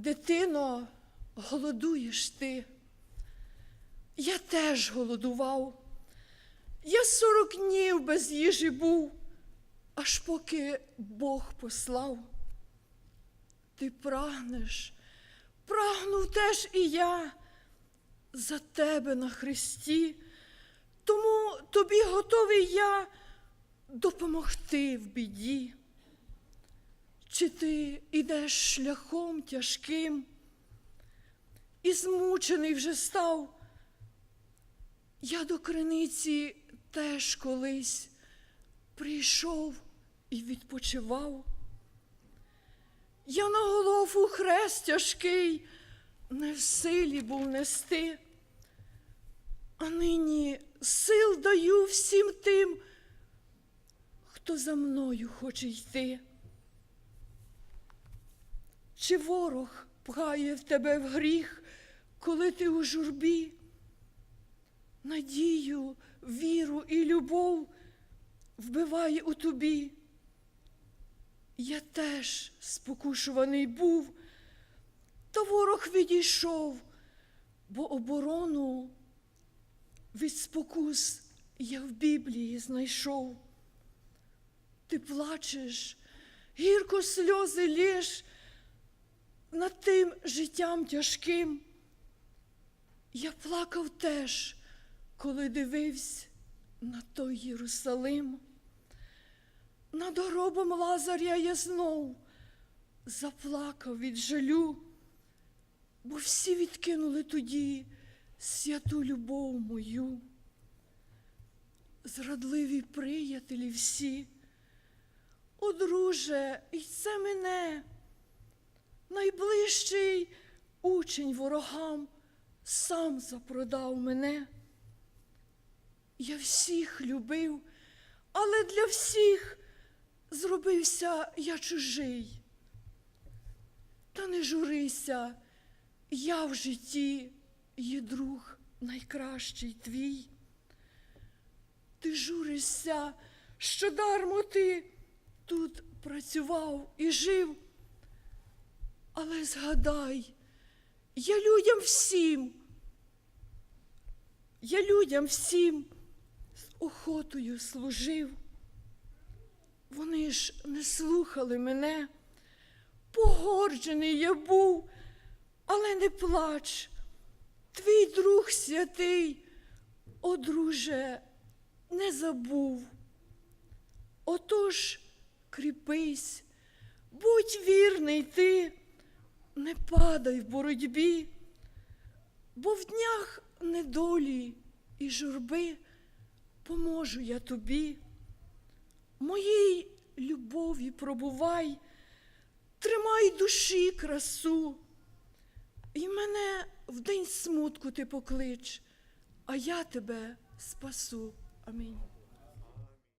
Дитино, голодуєш ти. Я теж голодував. Я сорок днів без їжі був, аж поки Бог послав. Ти прагнеш, прагнув теж і я за тебе на Христі, тому тобі готовий я допомогти в біді. Чи ти ідеш шляхом тяжким і змучений вже став? Я до криниці теж колись прийшов і відпочивав. Я на голову хрест тяжкий, не в силі був нести, а нині сил даю всім тим, хто за мною хоче йти. Чи ворог пхає в тебе в гріх, коли ти у журбі? Надію, віру і любов вбиває у тобі. Я теж спокушуваний був, та ворог відійшов, бо оборону від спокус я в Біблії знайшов. Ти плачеш, гірко сльози лєш над тим життям тяжким. Я плакав теж, коли дивився на той Єрусалим. Над гробом Лазаря я знов заплакав від жалю, бо всі відкинули тоді святу любов мою. Зрадливі приятелі всі, о, друже, і це мене, найближчий учень ворогам сам запродав мене. Я всіх любив, але для всіх зробився я чужий. Та не журися, я в житті є друг найкращий твій. Ти журишся, що дармо ти тут працював і жив. Але згадай, я людям всім, я людям всім з охотою служив. Вони ж не слухали мене, погорджений я був, але не плач. Твій друг святий, о друже, не забув. Отож кріпись, будь вірний ти, не падай в боротьбі, бо в днях недолі і журби поможу я тобі. Моїй любові пробувай, тримай душі красу, і мене в день смутку ти поклич, а я тебе спасу. Амінь.